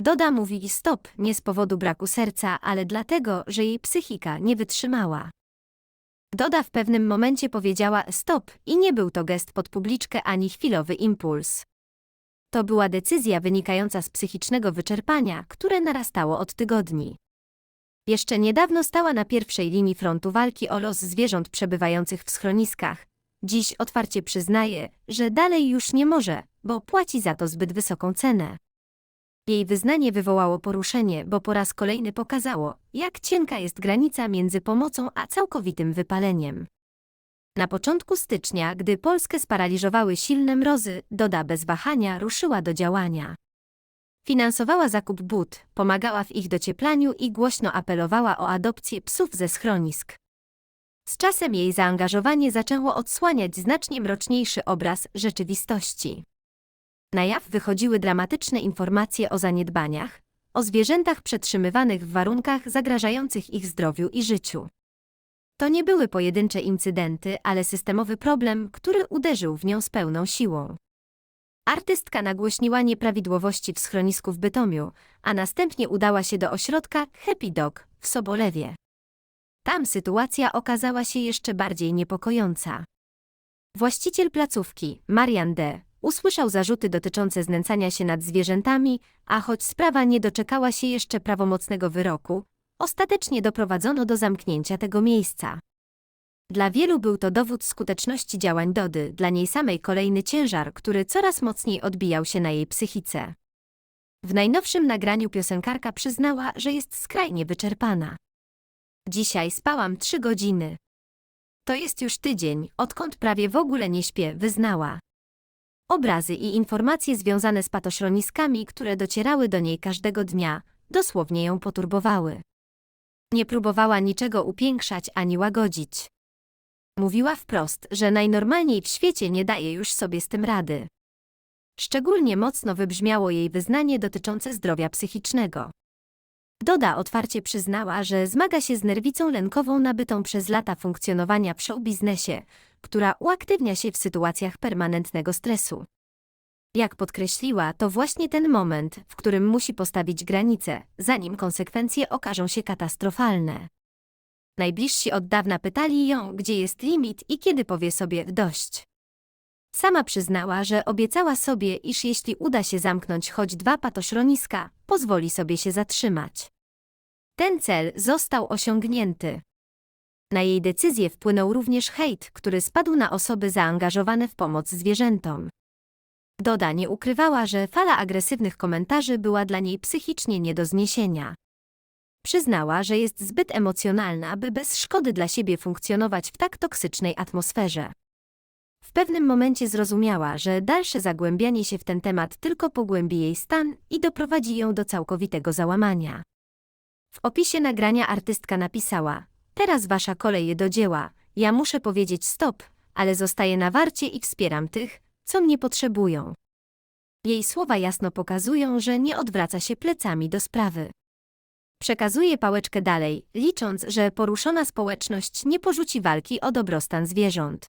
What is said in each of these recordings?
Doda mówi stop nie z powodu braku serca, ale dlatego, że jej psychika nie wytrzymała. Doda w pewnym momencie powiedziała stop i nie był to gest pod publiczkę ani chwilowy impuls. To była decyzja wynikająca z psychicznego wyczerpania, które narastało od tygodni. Jeszcze niedawno stała na pierwszej linii frontu walki o los zwierząt przebywających w schroniskach. Dziś otwarcie przyznaje, że dalej już nie może, bo płaci za to zbyt wysoką cenę. Jej wyznanie wywołało poruszenie, bo po raz kolejny pokazało, jak cienka jest granica między pomocą a całkowitym wypaleniem. Na początku stycznia, gdy Polskę sparaliżowały silne mrozy, Doda bez wahania ruszyła do działania. Finansowała zakup but, pomagała w ich docieplaniu i głośno apelowała o adopcję psów ze schronisk. Z czasem jej zaangażowanie zaczęło odsłaniać znacznie mroczniejszy obraz rzeczywistości. Na jaw wychodziły dramatyczne informacje o zaniedbaniach, o zwierzętach przetrzymywanych w warunkach zagrażających ich zdrowiu i życiu. To nie były pojedyncze incydenty, ale systemowy problem, który uderzył w nią z pełną siłą. Artystka nagłośniła nieprawidłowości w schronisku w Bytomiu, a następnie udała się do ośrodka Happy Dog w Sobolewie. Tam sytuacja okazała się jeszcze bardziej niepokojąca. Właściciel placówki, Marian D., usłyszał zarzuty dotyczące znęcania się nad zwierzętami, a choć sprawa nie doczekała się jeszcze prawomocnego wyroku, ostatecznie doprowadzono do zamknięcia tego miejsca. Dla wielu był to dowód skuteczności działań Dody, dla niej samej kolejny ciężar, który coraz mocniej odbijał się na jej psychice. W najnowszym nagraniu piosenkarka przyznała, że jest skrajnie wyczerpana. Dzisiaj spałam trzy godziny. To jest już tydzień, odkąd prawie w ogóle nie śpię, wyznała. Obrazy i informacje związane z patośroniskami, które docierały do niej każdego dnia, dosłownie ją poturbowały. Nie próbowała niczego upiększać ani łagodzić. Mówiła wprost, że najnormalniej w świecie nie daje już sobie z tym rady. Szczególnie mocno wybrzmiało jej wyznanie dotyczące zdrowia psychicznego. Doda otwarcie przyznała, że zmaga się z nerwicą lękową nabytą przez lata funkcjonowania w showbiznesie, która uaktywnia się w sytuacjach permanentnego stresu. Jak podkreśliła, to właśnie ten moment, w którym musi postawić granice, zanim konsekwencje okażą się katastrofalne. Najbliżsi od dawna pytali ją, gdzie jest limit i kiedy powie sobie dość. Sama przyznała, że obiecała sobie, iż jeśli uda się zamknąć choć dwa patośroniska, pozwoli sobie się zatrzymać. Ten cel został osiągnięty. Na jej decyzję wpłynął również hejt, który spadł na osoby zaangażowane w pomoc zwierzętom. Doda nie ukrywała, że fala agresywnych komentarzy była dla niej psychicznie nie do zniesienia. Przyznała, że jest zbyt emocjonalna, by bez szkody dla siebie funkcjonować w tak toksycznej atmosferze. W pewnym momencie zrozumiała, że dalsze zagłębianie się w ten temat tylko pogłębi jej stan i doprowadzi ją do całkowitego załamania. W opisie nagrania artystka napisała: Teraz wasza kolej do dzieła, ja muszę powiedzieć stop, ale zostaję na warcie i wspieram tych, co mnie potrzebują. Jej słowa jasno pokazują, że nie odwraca się plecami do sprawy. Przekazuje pałeczkę dalej, licząc, że poruszona społeczność nie porzuci walki o dobrostan zwierząt.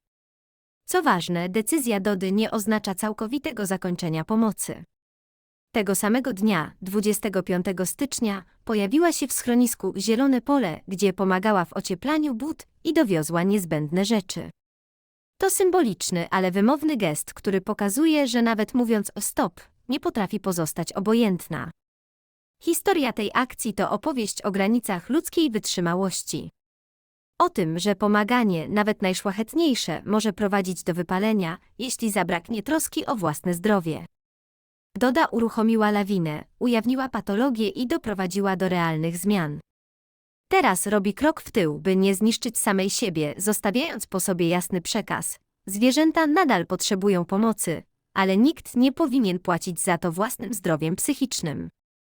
Co ważne, decyzja Dody nie oznacza całkowitego zakończenia pomocy. Tego samego dnia, 25 stycznia, pojawiła się w schronisku Zielone Pole, gdzie pomagała w ocieplaniu but i dowiozła niezbędne rzeczy. To symboliczny, ale wymowny gest, który pokazuje, że nawet mówiąc o stop, nie potrafi pozostać obojętna. Historia tej akcji to opowieść o granicach ludzkiej wytrzymałości. O tym, że pomaganie, nawet najszlachetniejsze, może prowadzić do wypalenia, jeśli zabraknie troski o własne zdrowie. Doda uruchomiła lawinę, ujawniła patologię i doprowadziła do realnych zmian. Teraz robi krok w tył, by nie zniszczyć samej siebie, zostawiając po sobie jasny przekaz. Zwierzęta nadal potrzebują pomocy, ale nikt nie powinien płacić za to własnym zdrowiem psychicznym.